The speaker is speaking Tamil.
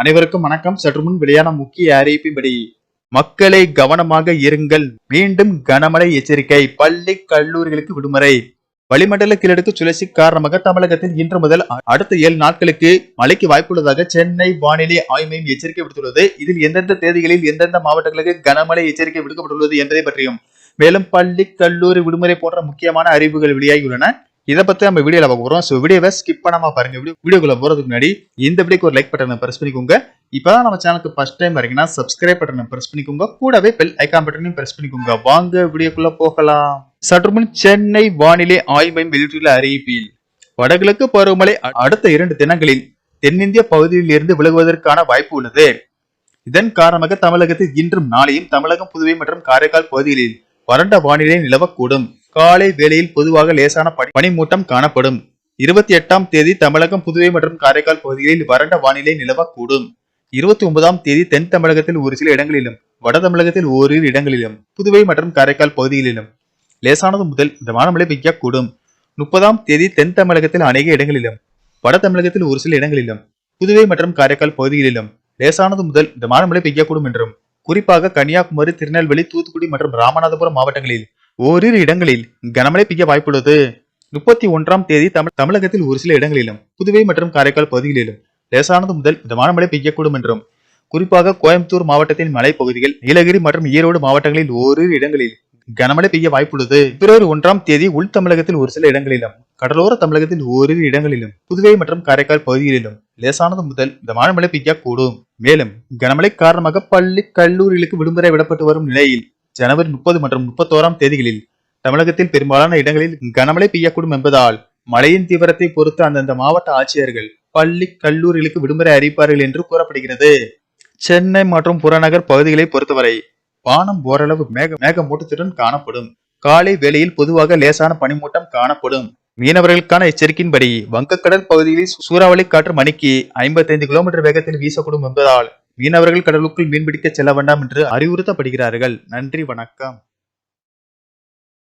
அனைவருக்கும் வணக்கம். சற்று முன் வெளியான முக்கிய அறிவிப்பின்படி மக்களை கவனமாக இருங்கள். மீண்டும் கனமழை எச்சரிக்கை. பள்ளி கல்லூரிகளுக்கு விடுமுறை. வளிமண்டல கிழக்கு சுழற்சி காரணமாக தமிழகத்தில் இன்று முதல் அடுத்த ஏழு நாட்களுக்கு மழைக்கு வாய்ப்புள்ளதாக சென்னை வானிலை ஆய்வு மையம் எச்சரிக்கை விடுத்துள்ளது. இதில் எந்தெந்த தேதிகளில் எந்தெந்த மாவட்டங்களுக்கு கனமழை எச்சரிக்கை விடுக்கப்பட்டுள்ளது என்பதை பற்றியும் மேலும் பள்ளி கல்லூரி விடுமுறை போன்ற முக்கியமான அறிவுகள் வெளியாகியுள்ளன. இதை பத்தி நம்ம வீடியோல பார்க்க போறோம். ஸோ வீடியோவை ஸ்கிப் பண்ணாம பாருங்க. வீடியோ வீடியோக்குள்ள போறதுக்கு முன்னாடி இந்த வீடியோக்கு ஒரு லைக் பட்டனை பிரஸ் பண்ணிக்கோங்க. இப்பதான் நம்ம சேனலுக்கு ஃபர்ஸ்ட் டைம் வரீங்கன்னா சப்ஸ்கிரைப் பட்டனை பிரஸ் பண்ணிக்கோங்க. கூடவே பெல் ஐக்கான் பட்டனையும் பிரஸ் பண்ணிக்கோங்க. வாங்க வீடியோக்குள்ள போகலாம். சற்று முன் சென்னை வானிலை ஆய்வு மையம் வெளியிட்டுள்ள அறிவிப்பில். வடகிழக்கு பருவமழை அடுத்த இரண்டு தினங்களில் தென்னிந்திய பகுதியில் இருந்து விலகுவதற்கான வாய்ப்பு உள்ளது. இதன் காரணமாக தமிழகத்தில் இன்றும் நாளையும் தமிழகம் புதுவை மற்றும் காரைக்கால் பகுதிகளில் வறண்ட வானிலை நிலவக்கூடும். காலை வேளையில் பொதுவாக லேசான பனிமூட்டம் காணப்படும். இருபத்தி எட்டாம் தேதி தமிழகம் புதுவை மற்றும் காரைக்கால் பகுதிகளில் வறண்ட வானிலை நிலவக்கூடும். இருபத்தி ஒன்பதாம் தேதி தென் தமிழகத்தில் ஒரு சில இடங்களிலும் வட தமிழகத்தில் ஓரிரு இடங்களிலும் புதுவை மற்றும் காரைக்கால் பகுதிகளிலும் லேசானது முதல் மிதமான மழை பெய்யக்கூடும். முப்பதாம் தேதி தென் தமிழகத்தில் அநேக இடங்களிலும் வட தமிழகத்தில் ஒரு சில இடங்களிலும் புதுவை மற்றும் காரைக்கால் பகுதிகளிலும் லேசானது முதல் மிதமான மழை பெய்யக்கூடும் என்றும் குறிப்பாக கன்னியாகுமரி திருநெல்வேலி தூத்துக்குடி மற்றும் ராமநாதபுரம் மாவட்டங்களில் ஓரிரு இடங்களில் கனமழை பெய்ய வாய்ப்புள்ளது. முப்பத்தி ஒன்றாம் தேதி தமிழ் தமிழகத்தில் ஒரு சில இடங்களிலும் புதுவை மற்றும் காரைக்கால் பகுதிகளிலும் லேசானது முதல் மிதமான மழை பெய்யக்கூடும் என்றும் குறிப்பாக கோயம்புத்தூர் மாவட்டத்தின் மலைப்பகுதிகள் நீலகிரி மற்றும் ஈரோடு மாவட்டங்களில் ஓரிரு இடங்களில் கனமழை பெய்ய வாய்ப்புள்ளது. பிப்ரவரி ஒன்றாம் தேதி உள் தமிழகத்தில் ஒரு சில இடங்களிலும் கடலோர தமிழகத்தில் ஓரிரு இடங்களிலும் புதுவை மற்றும் காரைக்கால் பகுதிகளிலும் லேசானது முதல் மிதமான மழை பெய்யக்கூடும். மேலும் கனமழை காரணமாக பள்ளி கல்லூரிகளுக்கு விடுமுறை விடப்பட்டு வரும் நிலையில் ஜனவரி முப்பது மற்றும் முப்பத்தோராம் தேதிகளில் தமிழகத்தில் பெரும்பாலான இடங்களில் கனமழை பெய்யக்கூடும் என்பதால் மழையின் தீவிரத்தை பொறுத்து அந்தந்த மாவட்ட ஆட்சியர்கள் பள்ளி கல்லூரிகளுக்கு விடுமுறை அறிவிப்பார்கள் என்று கூறப்படுகிறது. சென்னை மற்றும் புறநகர் பகுதிகளை பொறுத்தவரை வானம் ஓரளவு மேக மேகமூட்டத்துடன் காணப்படும். காலை வேளையில் பொதுவாக லேசான பனிமூட்டம் காணப்படும். மீனவர்களுக்கான எச்சரிக்கையின்படி வங்கக்கடல் பகுதிகளில் சூறாவளி காற்று மணிக்கு 55 கிலோமீட்டர் வேகத்தில் வீசக்கூடும் என்பதால் மீனவர்கள் கடலுக்குள் மீன்பிடிக்க செல்ல வேண்டாம் என்று அறிவுறுத்தப்படுகிறார்கள். நன்றி வணக்கம்.